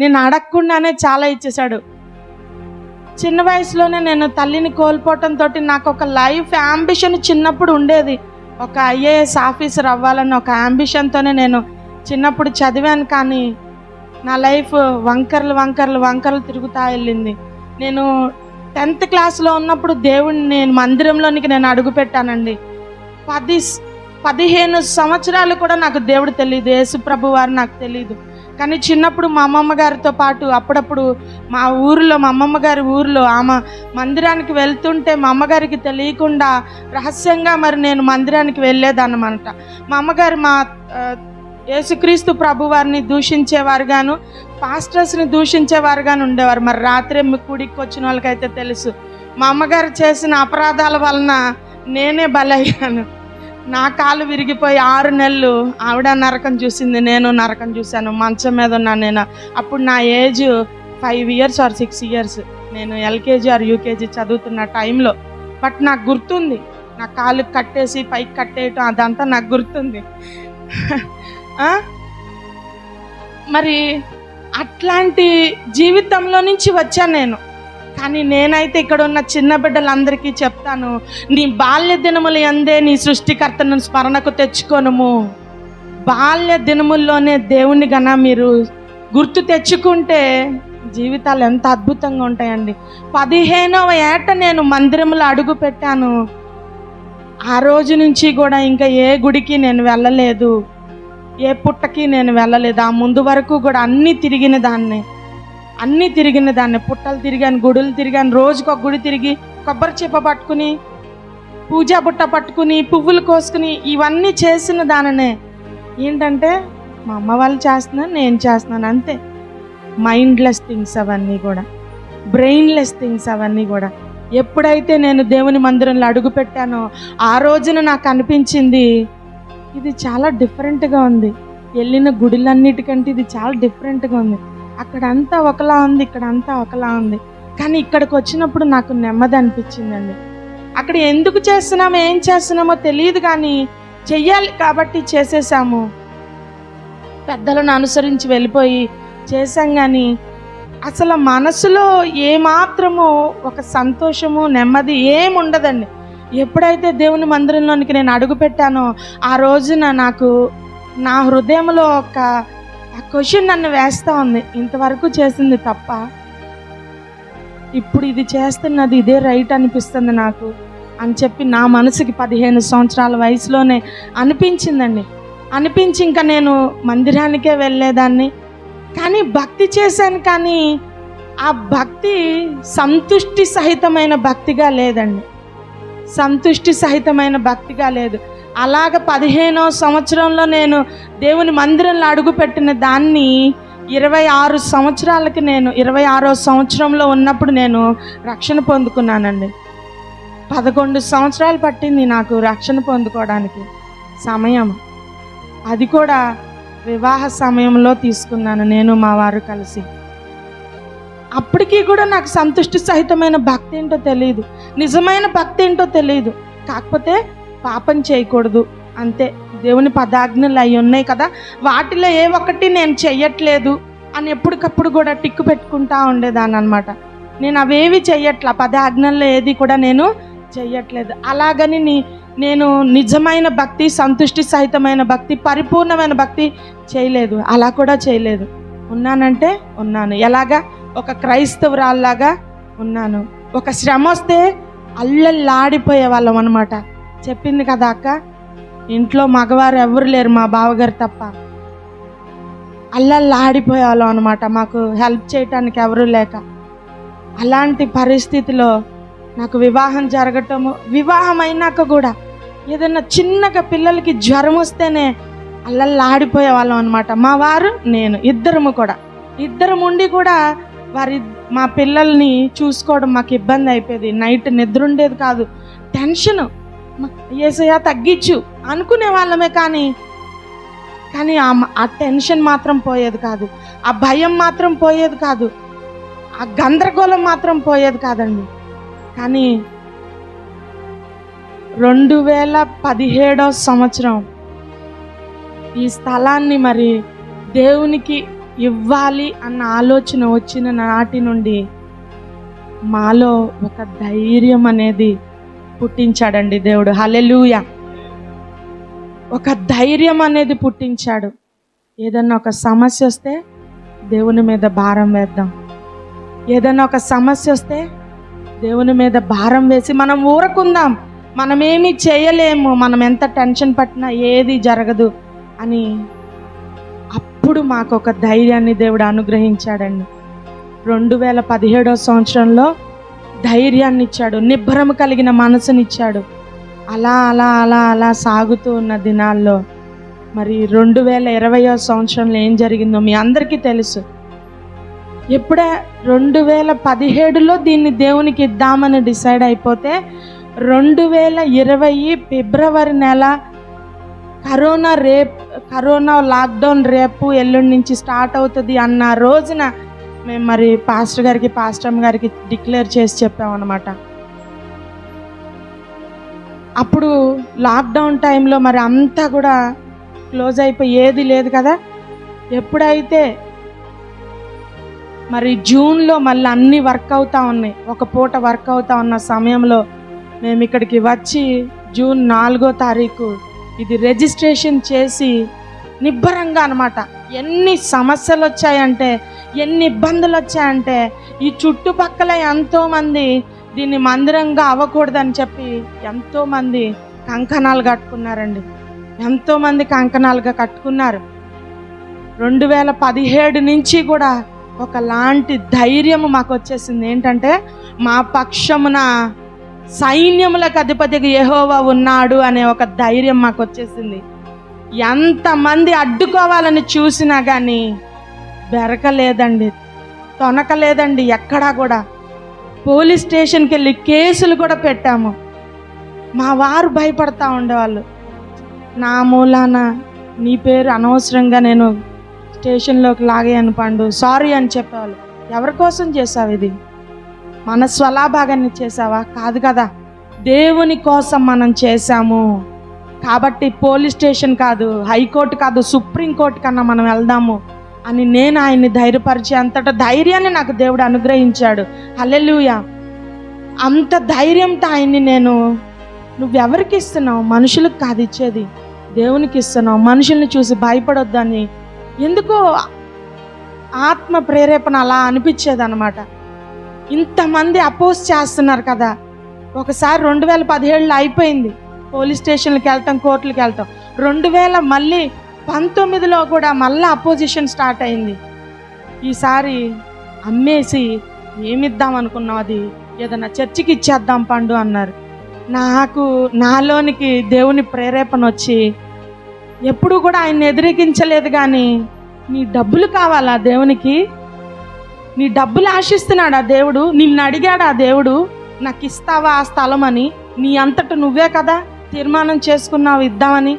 నేను అడగకుండానే చాలా ఇచ్చేశాడు. చిన్న వయసులోనే నేను తల్లిని కోల్పోవటంతో నాకు ఒక లైఫ్ యాంబిషన్ చిన్నప్పుడు ఉండేది. ఒక ఐఏఎస్ ఆఫీసర్ అవ్వాలని ఒక యాంబిషన్తోనే నేను చిన్నప్పుడు చదివాను కానీ నా లైఫ్ వంకర్లు వంకర్లు వంకర్లు తిరుగుతా వెళ్ళింది. నేను టెన్త్ క్లాస్లో ఉన్నప్పుడు దేవుడిని నేను మందిరంలోనికి నేను అడుగుపెట్టానండి పది పదిహేను సంవత్సరాలు కూడా నాకు దేవుడు తెలియదు యేసు ప్రభు వారు నాకు తెలియదు కానీ చిన్నప్పుడు మా అమ్మమ్మ గారితో పాటు అప్పుడప్పుడు మా ఊరిలో మా అమ్మమ్మ గారి ఊరిలో ఆమె మందిరానికి వెళ్తుంటే మా అమ్మగారికి తెలియకుండా రహస్యంగా మరి నేను మందిరానికి వెళ్ళేదన్నమాట. మా అమ్మగారు మా యేసుక్రీస్తు ప్రభు వారిని దూషించేవారుగాను పాస్టర్స్ని దూషించేవారుగాను ఉండేవారు. మరి రాత్రి కుడికి వచ్చిన వాళ్ళకైతే తెలుసు. మా అమ్మగారు చేసిన అపరాధాల వలన నేనే బలయ్యాను. నా కాలు విరిగిపోయి ఆరు నెలలు ఆవిడ నరకం చూసింది నేను నరకం చూశాను మంచం మీద ఉన్నాను నేను. అప్పుడు నా age five years or six years. నేను ఎల్కేజీ ఆర్ యూకేజీ చదువుతున్న టైంలో. బట్ నాకు గుర్తుంది నా కాలు కట్టేసి పైకి కట్టేయటం అదంతా నాకు గుర్తుంది. మరి అట్లాంటి జీవితంలో నుంచి వచ్చాను నేను. కానీ నేనైతే ఇక్కడ ఉన్న చిన్న బిడ్డలందరికీ చెప్తాను నీ బాల్య దినములు ఎందే నీ సృష్టికర్తను స్మరణకు తెచ్చుకోనము. బాల్య దినముల్లోనే దేవుని గన మీరు గుర్తు తెచ్చుకుంటే జీవితాలు ఎంత అద్భుతంగా ఉంటాయండి. పదిహేనవ ఏట నేను మందిరంలో అడుగు పెట్టాను. ఆ రోజు నుంచి కూడా ఇంకా ఏ గుడికి నేను వెళ్ళలేదు. ఏ పుట్టకి నేను వెళ్ళలేదు. ఆ ముందు వరకు కూడా అన్నీ తిరిగిన దాన్ని. అన్నీ తిరిగిన దాన్ని పుట్టలు తిరిగాను గుడులు తిరిగాను రోజుకు ఒక గుడి తిరిగి కొబ్బరి చేప పట్టుకుని పూజా బుట్ట పట్టుకుని పువ్వులు కోసుకుని ఇవన్నీ చేసిన దాననే. ఏంటంటే మా అమ్మ వాళ్ళు చేస్తున్నాను నేను చేస్తున్నాను అంతే. మైండ్లెస్ థింగ్స్ అవన్నీ కూడా. బ్రెయిన్లెస్ థింగ్స్ అవన్నీ కూడా. ఎప్పుడైతే నేను దేవుని మందిరంలో అడుగు పెట్టానో ఆ రోజున నాకు అనిపించింది ఇది చాలా డిఫరెంట్గా ఉంది. వెళ్ళిన గుడిలన్నిటికంటే ఇది చాలా డిఫరెంట్గా ఉంది. అక్కడంతా ఒకలా ఉంది ఇక్కడ అంతా ఒకలా ఉంది. కానీ ఇక్కడికి వచ్చినప్పుడు నాకు నెమ్మది అనిపించిందండి. అక్కడ ఎందుకు చేస్తున్నామో ఏం చేస్తున్నామో తెలియదు కానీ చెయ్యాలి కాబట్టి చేసేసాము. పెద్దలను అనుసరించి వెళ్ళిపోయి చేశాం కానీ అసలు మనసులో ఏమాత్రము ఒక సంతోషము నెమ్మది ఏం ఉండదండి. ఎప్పుడైతే దేవుని మందిరంలోనికి నేను అడుగు పెట్టానో ఆ రోజున నాకు నా హృదయంలో ఒక ఆ క్వశ్చన్ నన్ను వేస్తూ ఉంది. ఇంతవరకు చేసింది తప్ప. ఇప్పుడు ఇది చేస్తున్నది ఇదే రైట్ అనిపిస్తుంది నాకు అని చెప్పి నా మనసుకి పదిహేను సంవత్సరాల వయసులోనే అనిపించిందండి. అనిపించి ఇంకా నేను మందిరానికే వెళ్ళేదాన్ని. కానీ భక్తి చేశాను కానీ ఆ భక్తి సంతుష్టి సహితమైన భక్తిగా లేదండి. సంతుష్టి సహితమైన భక్తిగా లేదు. అలాగ పదిహేనో సంవత్సరంలో నేను దేవుని మందిరంలో అడుగుపెట్టిన దాన్ని ఇరవై ఆరు సంవత్సరాలకి నేను ఇరవై ఆరో సంవత్సరంలో ఉన్నప్పుడు నేను రక్షణ పొందుకున్నానండి. పదకొండు సంవత్సరాలు పట్టింది నాకు రక్షణ పొందుకోవడానికి సమయం. అది కూడా వివాహ సమయంలో తీసుకున్నాను నేను మా వారు కలిసి. అప్పటికీ కూడా నాకు సంతుష్టి సహితమైన భక్తి ఏంటో తెలియదు నిజమైన భక్తి ఏంటో తెలియదు కాకపోతే పాపం చేయకూడదు. అంతే. దేవుని పదాజ్ఞలు అవి ఉన్నాయి కదా. వాటిలో ఏ ఒక్కటి నేను చెయ్యట్లేదు అని ఎప్పటికప్పుడు కూడా టిక్కు పెట్టుకుంటా ఉండేదాన్ని అనమాట నేను అవేవి చెయ్యట్లా. పదాజ్ఞల్లో ఏది కూడా నేను చెయ్యట్లేదు. అలాగని నీ నేను నిజమైన భక్తి సంతుష్టి సహితమైన భక్తి పరిపూర్ణమైన భక్తి చేయలేదు. అలా కూడా చేయలేదు. ఉన్నానంటే ఉన్నాను. ఎలాగా? ఒక క్రైస్తవురాల్లాగా ఉన్నాను. ఒక శ్రమ వస్తే అల్లల్లాడిపోయే వాళ్ళం అనమాట చెప్పింది కదా అక్క? ఇంట్లో మగవారు ఎవరు లేరు మా బావగారు తప్ప. అల్లల్లాడిపోయే వాళ్ళం అనమాట మాకు హెల్ప్ చేయటానికి ఎవరు లేక. అలాంటి పరిస్థితిలో నాకు వివాహం జరగటము వివాహం అయినాక కూడా ఏదైనా చిన్నగా పిల్లలకి జ్వరం వస్తేనే అల్లల్లాడిపోయే వాళ్ళం అనమాట మా వారు నేను ఇద్దరము కూడా. ఇద్దరం ఉండి కూడా వారి మా పిల్లల్ని చూసుకోవడం మాకు ఇబ్బంది అయిపోయేది. నైట్ నిద్ర ఉండేది కాదు. టెన్షన్. ఏసయ్యా తగ్గించు అనుకునే వాళ్ళమే కానీ కానీ ఆ ఆ టెన్షన్ మాత్రం పోయేది కాదు. ఆ భయం మాత్రం పోయేది కాదు. ఆ గందరగోళం మాత్రం పోయేది కాదండి. కానీ రెండు వేల పదిహేడో సంవత్సరం ఈ స్థలాన్ని మరి దేవునికి ఇవ్వాలి అన్న ఆలోచన వచ్చిన నాటి నుండి మాలో ఒక ధైర్యం అనేది పుట్టించాడండి దేవుడు. హలెలూయ ఒక ధైర్యం అనేది పుట్టించాడు. ఏదన్నా ఒక సమస్య వస్తే దేవుని మీద భారం వేద్దాం. ఏదన్నా ఒక సమస్య వస్తే దేవుని మీద భారం వేసి మనం ఊరకుందాం. మనం చేయలేము. మనం ఎంత టెన్షన్ పట్టినా ఏది జరగదు అని అప్పుడు మాకు ఒక ధైర్యాన్ని దేవుడు అనుగ్రహించాడండి. రెండు వేల పదిహేడో సంవత్సరంలో ధైర్యాన్ని ఇచ్చాడు నిబ్బరం కలిగిన మనసునిచ్చాడు. అలా అలా అలా అలా సాగుతూ ఉన్న దినాల్లో మరి రెండు వేల ఇరవయో సంవత్సరంలో ఏం జరిగిందో మీ అందరికీ తెలుసు. ఎప్పుడే రెండు వేల పదిహేడులో దీన్ని దేవునికి ఇద్దామని డిసైడ్ అయిపోతే రెండు వేల ఇరవై ఫిబ్రవరి నెల కరోనా రేప్ కరోనా లాక్డౌన్ రేపు ఎల్లుండి నుంచి స్టార్ట్ అవుతుంది అన్న రోజున మేము మరి పాస్టర్ గారికి పాస్టమ్ గారికి డిక్లేర్ చేసి చెప్పామన్నమాట అప్పుడు లాక్డౌన్ టైంలో మరి అంతా కూడా క్లోజ్ అయిపోయి ఏది లేదు కదా? ఎప్పుడైతే మరి జూన్లో మళ్ళీ అన్నీ వర్క్ అవుతా ఉన్నాయి ఒక పూట వర్క్ అవుతా ఉన్న సమయంలో మేము ఇక్కడికి వచ్చి జూన్ నాలుగో తారీఖు ఇది రిజిస్ట్రేషన్ చేసి నిబ్బరంగా అనమాట ఎన్ని సమస్యలు వచ్చాయంటే ఎన్ని ఇబ్బందులు వచ్చాయంటే ఈ చుట్టుపక్కల ఎంతోమంది దీన్ని మందిరంగా అవ్వకూడదని చెప్పి ఎంతోమంది కంకణాలు కట్టుకున్నారండి. ఎంతోమంది కంకణాలుగా కట్టుకున్నారు. రెండు వేల పదిహేడు నుంచి కూడా ఒకలాంటి ధైర్యం మాకు వచ్చేసింది. ఏంటంటే మా పక్షమున సైన్యములకు అధిపతికి యెహోవా ఉన్నాడు అనే ఒక ధైర్యం మాకు వచ్చేసింది ఎంతమంది అడ్డుకోవాలని చూసినా కానీ బెరకలేదండి తొనకలేదండి ఎక్కడా కూడా. పోలీస్ స్టేషన్కి వెళ్ళి కేసులు కూడా పెట్టాము. మా వారు భయపడతా ఉండేవాళ్ళు. నా మూలాన నీ పేరు అనవసరంగా నేను స్టేషన్లోకి లాగేయను పండు సారీ అని చెప్పేవాళ్ళు. ఎవరి కోసం చేసావు ఇది? మన స్వలాభాగాన్ని చేసావా కాదు కదా. దేవుని కోసం మనం చేశాము. కాబట్టి పోలీస్ స్టేషన్ కాదు హైకోర్టు కాదు సుప్రీం కోర్టు కన్నా మనం వెళ్దాము అని నేను ఆయన్ని ధైర్యపరిచే అంతటా ధైర్యాన్ని నాకు దేవుడు అనుగ్రహించాడు. హల్లెలూయా. అంత ధైర్యంతో ఆయన్ని నేను నువ్వెవరికి ఇస్తున్నావు? మనుషులకు కాదు ఇచ్చేది. దేవునికి ఇస్తున్నావు. మనుషుల్ని చూసి భయపడొద్దని. ఎందుకో ఆత్మ ప్రేరేపణ అలా అనిపించేది అనమాట ఇంతమంది అపోజ్ చేస్తున్నారు కదా. ఒకసారి రెండు వేల పదిహేడులో అయిపోయింది. పోలీస్ స్టేషన్లకు వెళ్తాం కోర్టులకు వెళ్తాం. రెండు వేల మళ్ళీ పంతొమ్మిదిలో కూడా మళ్ళీ అపోజిషన్ స్టార్ట్ అయింది. ఈసారి అమ్మేసి ఏమిద్దాం అనుకున్నాం అది? ఏదైనా చర్చికి ఇచ్చేద్దాం పండు అన్నారు. నాకు నాలోనికి దేవుని ప్రేరేపణ వచ్చి ఎప్పుడు కూడా ఆయన్ని ఎదిరికించలేదు కానీ నీ డబ్బులు కావాలా దేవునికి? నీ డబ్బులు ఆశిస్తున్నాడు ఆ దేవుడు? నిన్ను అడిగాడు ఆ దేవుడు? నాకు ఇస్తావా ఆ స్థలం అని? నీ అంతట నువ్వే కదా తీర్మానం చేసుకున్నావు ఇద్దామని.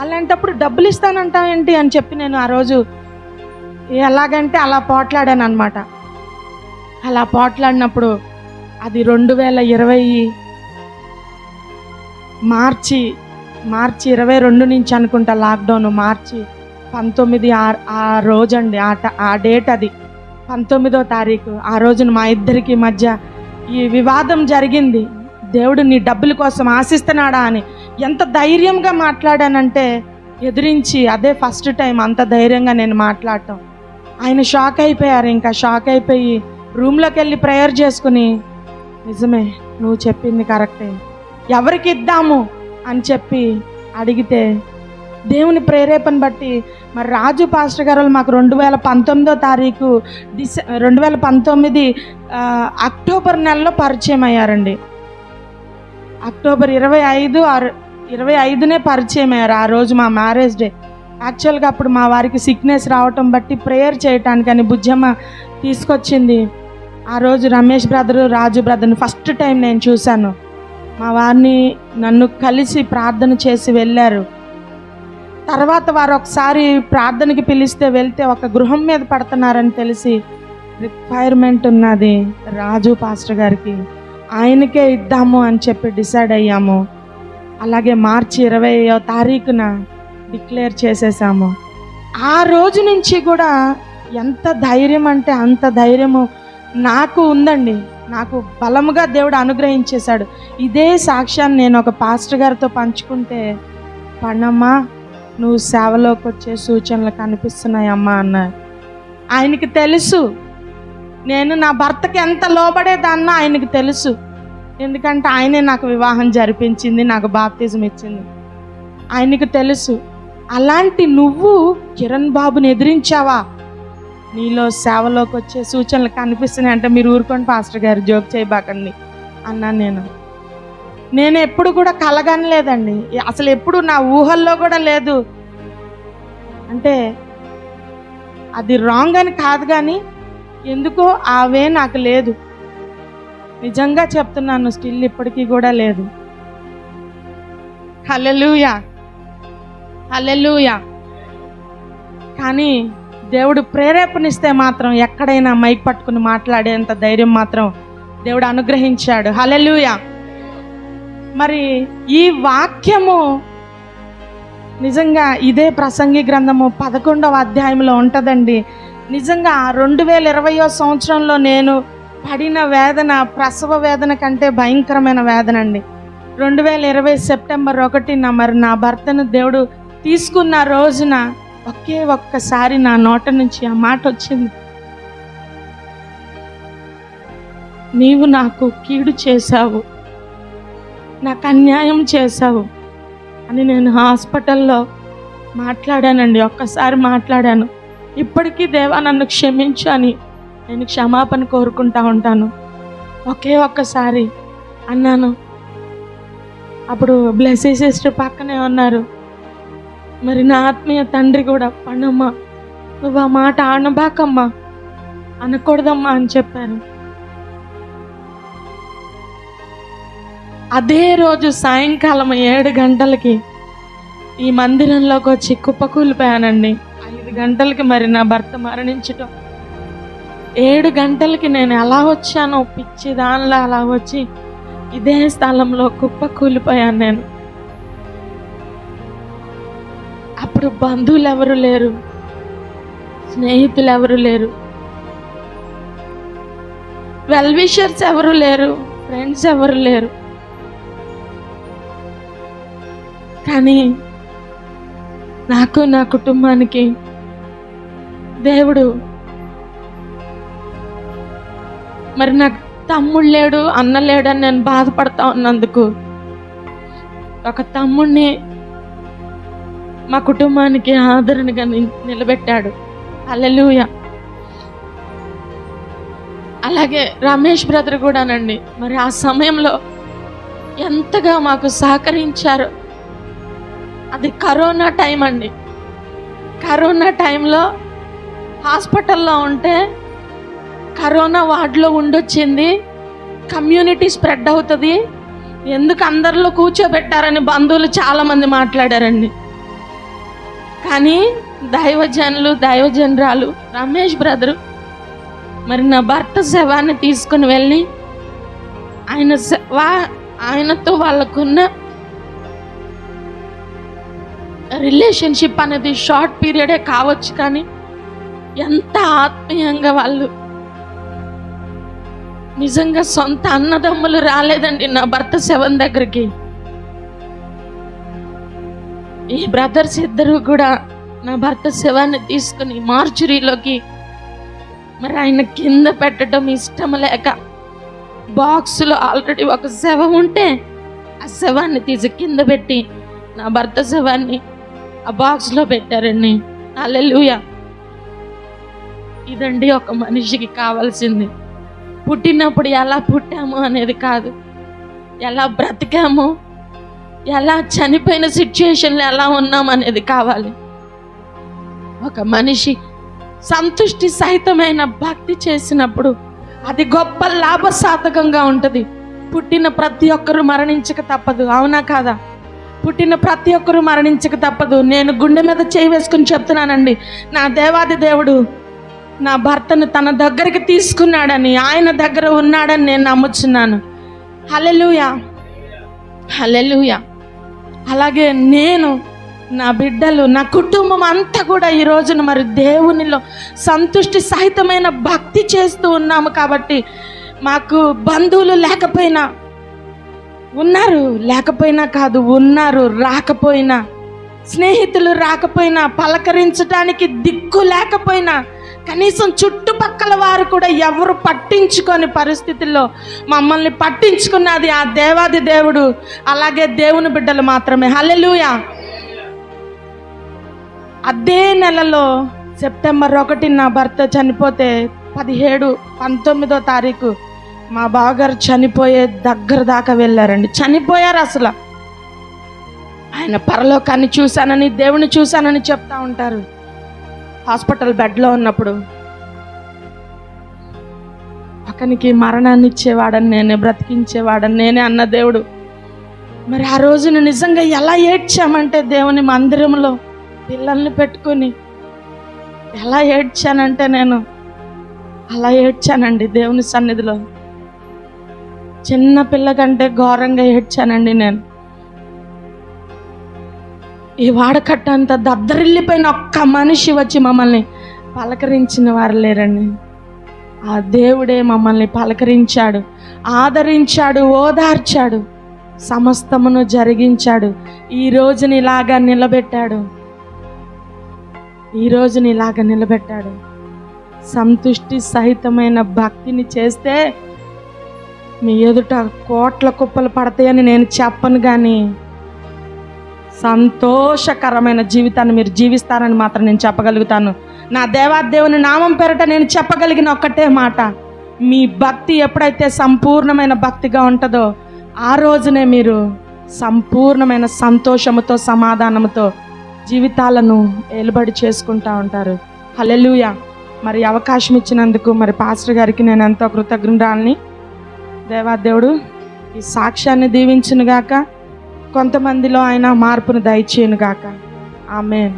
అలాంటప్పుడు డబ్బులు ఇస్తానంటావేంటి అని చెప్పి నేను ఆ రోజు ఎలాగంటే అలా పోట్లాడాను అనమాట అలా పోట్లాడినప్పుడు అది రెండు వేల ఇరవై మార్చి మార్చి ఇరవై రెండు నుంచి అనుకుంటా లాక్డౌన్ మార్చి పంతొమ్మిది ఆ- ఆ రోజండి ఆ ఆ డేట్ అది. పంతొమ్మిదో తారీఖు ఆ రోజున మా ఇద్దరికి మధ్య ఈ వివాదం జరిగింది. దేవుడు నీ డబ్బుల కోసం ఆశిస్తున్నాడా అని ఎంత ధైర్యంగా మాట్లాడానంటే ఎదిరించి అదే ఫస్ట్ టైం అంత ధైర్యంగా నేను మాట్లాడటం. ఆయన షాక్ అయిపోయారు. ఇంకా షాక్ అయిపోయి రూమ్లోకి వెళ్ళి ప్రేయర్ చేసుకుని నిజమే నువ్వు చెప్పింది కరెక్టే. ఎవరికి ఇద్దాము? అని చెప్పి అడిగితే దేవుని ప్రేరేపణ బట్టి మరి రాజు పాస్టర్ గారు వాళ్ళు మాకు రెండు వేల పంతొమ్మిదో తారీఖు డిసె రెండు వేల పంతొమ్మిది అక్టోబర్ నెలలో పరిచయం అయ్యారండి. అక్టోబర్ ఇరవై ఐదు ఆరు ఇరవై ఐదునే పరిచయం అయ్యారు ఆ రోజు మా మ్యారేజ్ డే. యాక్చువల్గా అప్పుడు మా వారికి సిక్నెస్ రావటం బట్టి ప్రేయర్ చేయటానికి అని బుజ్జమ్మ తీసుకొచ్చింది. ఆ రోజు రమేష్ బ్రదరు రాజు బ్రదర్ని ఫస్ట్ టైం నేను చూశాను. మా వారిని నన్ను కలిసి ప్రార్థన చేసి వెళ్ళారు. తర్వాత వారు ఒకసారి ప్రార్థనకి పిలిస్తే వెళ్తే ఒక గృహం మీద పడుతున్నారని తెలిసి రిక్వైర్మెంట్ ఉన్నది రాజు పాస్టర్ గారికి. ఆయనకే ఇద్దాము అని చెప్పి డిసైడ్ అయ్యాము. అలాగే మార్చి ఇరవయో తారీఖున డిక్లేర్ చేసేసాము. ఆ రోజు నుంచి కూడా ఎంత ధైర్యం అంటే అంత ధైర్యము నాకు ఉందండి. నాకు బలముగా దేవుడు అనుగ్రహించేశాడు. ఇదే సాక్ష్యాన్ని నేను ఒక పాస్టర్ గారితో పంచుకుంటే పణమా నువ్వు సేవలోకి వచ్చే సూచనలు కనిపిస్తున్నాయమ్మా అన్నారు ఆయనకి తెలుసు. నేను నా భర్తకి ఎంత లోబడేదాన్నో ఆయనకి తెలుసు. ఎందుకంటే ఆయనే నాకు వివాహం జరిపించింది నాకు బాప్తిజం ఇచ్చింది. ఆయనకు తెలుసు. అలాంటి నువ్వు కిరణ్ బాబుని ఎదిరించావా? నీలో సేవలోకి వచ్చే సూచనలు కనిపిస్తున్నాయి అంటే మీరు ఊరుకోండి పాస్టర్ గారు జోక్ చేయబాకండి అన్నాను నేను. నేను ఎప్పుడు కూడా కలగనలేదండి. అసలు ఎప్పుడు నా ఊహల్లో కూడా లేదు. అంటే అది రాంగ్ అని కాదు కానీ ఎందుకో అవే నాకు లేదు. నిజంగా చెప్తున్నాను స్టిల్ ఇప్పటికీ కూడా లేదు. హలెలుయా హలెలుయా కానీ దేవుడు ప్రేరేపణిస్తే మాత్రం ఎక్కడైనా మైక్ పట్టుకుని మాట్లాడేంత ధైర్యం మాత్రం దేవుడు అనుగ్రహించాడు. హలెలుయా మరి ఈ వాక్యము నిజంగా ఇదే ప్రసంగి గ్రంథము పదకొండవ అధ్యాయంలో ఉంటుందండి. నిజంగా రెండు వేల ఇరవయో సంవత్సరంలో నేను పడిన వేదన ప్రసవ వేదన కంటే భయంకరమైన వేదన అండి రెండు వేల ఇరవై సెప్టెంబర్ ఒకటిన మరి నా భర్తను దేవుడు తీసుకున్న రోజున ఒకే ఒక్కసారి నా నోట నుంచి ఆ మాట వచ్చింది. నీవు నాకు కీడు చేశావు. నాకు అన్యాయం చేశావు అని నేను హాస్పిటల్లో మాట్లాడానండి ఒక్కసారి మాట్లాడాను. ఇప్పటికీ దేవా నన్ను క్షమించు అని నేను క్షమాపణ కోరుకుంటా ఉంటాను. ఒకే ఒక్కసారి అన్నాను. అప్పుడు బ్లెస్సీ సిస్టర్ పక్కనే ఉన్నారు. మరి నా ఆత్మీయ తండ్రి కూడా పండమ్మ నువ్వు ఆ మాట ఆనబాకమ్మా అనకూడదమ్మా అని చెప్పారు. అదే రోజు సాయంకాలం ఏడు గంటలకి ఈ మందిరంలోకి వచ్చి కుప్పకూలిపోయానండి ఐదు గంటలకి మరి నా భర్త మరణించటం. ఏడు గంటలకి నేను ఎలా వచ్చానో పిచ్చి దానిలో అలా వచ్చి ఇదే స్థలంలో కుప్ప కూలిపోయాను నేను. అప్పుడు బంధువులు ఎవరు లేరు. స్నేహితులు ఎవరు లేరు. వెల్విషర్స్ ఎవరు లేరు. ఫ్రెండ్స్ ఎవరు లేరు. కానీ నాకు నా కుటుంబానికి దేవుడు మరి నాకు తమ్ముడు లేడు అన్న లేడని నేను బాధపడతా ఉన్నందుకు ఒక తమ్ముడిని మా కుటుంబానికి ఆదరణగా ని- నిలబెట్టాడు. అల్లెలుయ అలాగే రమేష్ బ్రదర్ కూడానండి. మరి ఆ సమయంలో ఎంతగా మాకు సహకరించారు అది కరోనా టైం అండి. కరోనా టైంలో హాస్పిటల్లో ఉంటే కరోనా వార్డులో ఉండొచ్చింది. కమ్యూనిటీ స్ప్రెడ్ అవుతుంది. ఎందుకు అందరిలో కూర్చోబెట్టారని బంధువులు చాలామంది మాట్లాడారండి. కానీ దైవజనులు దైవజనరాలు రమేష్ బ్రదరు మరి నా భర్త శవాన్ని తీసుకుని వెళ్ళి ఆయన శ- వా- ఆయనతో వాళ్ళకున్న రిలేషన్షిప్ అనేది షార్ట్ పీరియడే కావచ్చు కానీ ఎంత ఆత్మీయంగా వాళ్ళు నిజంగా సొంత అన్నదమ్ములు రాలేదండి నా భర్త శవం దగ్గరికి. ఈ బ్రదర్స్ ఇద్దరు కూడా నా భర్త శవాన్ని తీసుకుని మార్చురీలోకి మరి ఆయన కింద పెట్టడం ఇష్టం లేక బాక్స్లో ఆల్రెడీ ఒక శవం ఉంటే ఆ శవాన్ని తీసి కింద పెట్టి నా భర్త శవాన్ని ఆ బాక్స్లో పెట్టారండి. అల్లెలుయ ఇదండి ఒక మనిషికి కావాల్సింది. పుట్టినప్పుడు ఎలా పుట్టాము అనేది కాదు. ఎలా బ్రతికాము ఎలా చనిపోయిన సిచ్యుయేషన్లో ఎలా ఉన్నాం అనేది కావాలి. ఒక మనిషి సంతుష్టి సహితమైన భక్తి చేసినప్పుడు అది గొప్ప లాభసాధకంగా ఉంటుంది. పుట్టిన ప్రతి ఒక్కరూ మరణించక తప్పదు. అవునా కాదా? పుట్టిన ప్రతి ఒక్కరూ మరణించక తప్పదు. నేను గుండె మీద చేయి వేసుకుని చెప్తున్నానండి. నా దేవాది దేవుడు నా భర్తను తన దగ్గరికి తీసుకున్నాడని ఆయన దగ్గర ఉన్నాడని నేను నమ్ముచున్నాను. హలెలుయా హలెలుయా అలాగే నేను నా బిడ్డలు నా కుటుంబం అంతా కూడా ఈ రోజున మరి దేవునిలో సంతుష్టి సహితమైన భక్తి చేస్తూ ఉన్నాము కాబట్టి మాకు బంధువులు లేకపోయినా ఉన్నారు లేకపోయినా కాదు ఉన్నారు రాకపోయినా. స్నేహితులు రాకపోయినా పలకరించడానికి దిక్కు లేకపోయినా కనీసం చుట్టుపక్కల వారు కూడా ఎవరు పట్టించుకొని పరిస్థితుల్లో మమ్మల్ని పట్టించుకున్నది ఆ దేవాది దేవుడు. అలాగే దేవుని బిడ్డలు మాత్రమే. హల్లెలూయా. అదే నెలలో సెప్టెంబర్ ఒకటి నా భర్త చనిపోతే పదిహేడు పంతొమ్మిదో తారీఖు మా బావగారు చనిపోయే దగ్గర దాకా వెళ్ళారండి. చనిపోయారు అసలు. ఆయన పరలోకాన్ని చూశానని దేవుని చూశానని చెప్తా ఉంటారు. హాస్పిటల్ బెడ్లో ఉన్నప్పుడు పక్కనికి మరణాన్ని ఇచ్చేవాడని నేనే బ్రతికించేవాడని నేనే అన్న దేవుడు. మరి ఆ రోజున నిజంగా ఎలా ఏడ్చామంటే దేవుని మందిరంలో పిల్లల్ని పెట్టుకొని ఎలా ఏడ్చానంటే నేను అలా ఏడ్చానండి దేవుని సన్నిధిలో. చిన్న పిల్లకంటే ఘోరంగా ఏడ్చానండి నేను. ఈ వాడకట్ట అంత దద్దరిల్లిపోయిన ఒక్క మనిషి వచ్చి మమ్మల్ని పలకరించిన వారు లేరండి. ఆ దేవుడే మమ్మల్ని పలకరించాడు ఆదరించాడు ఓదార్చాడు సమస్తమును జరిగించాడు ఈ రోజుని ఇలాగా నిలబెట్టాడు. ఈ రోజుని ఇలాగా నిలబెట్టాడు. సంతుష్టి సహితమైన భక్తిని చేస్తే మీ ఎదుట కోట్ల కుప్పలు పడతాయని నేను చెప్పను కానీ సంతోషకరమైన జీవితాన్ని మీరు జీవిస్తారని మాత్రం నేను చెప్పగలుగుతాను. నా దేవాదేవుని నామం పేరట నేను చెప్పగలిగిన ఒక్కటే మాట. మీ భక్తి ఎప్పుడైతే సంపూర్ణమైన భక్తిగా ఉంటుందో ఆ రోజునే మీరు సంపూర్ణమైన సంతోషముతో సమాధానముతో జీవితాలను ఏలుబడి చేసుకుంటా ఉంటారు. హలెలుయ మరి అవకాశం ఇచ్చినందుకు మరి పాస్టర్ గారికి నేను ఎంతో కృతజ్ఞురాలని దేవాదేవుడు ఈ సాక్ష్యాన్ని దీవించునుగాక కొంతమందిలో ఆయన మార్పును దయచేయునుగాక. ఆమెన్.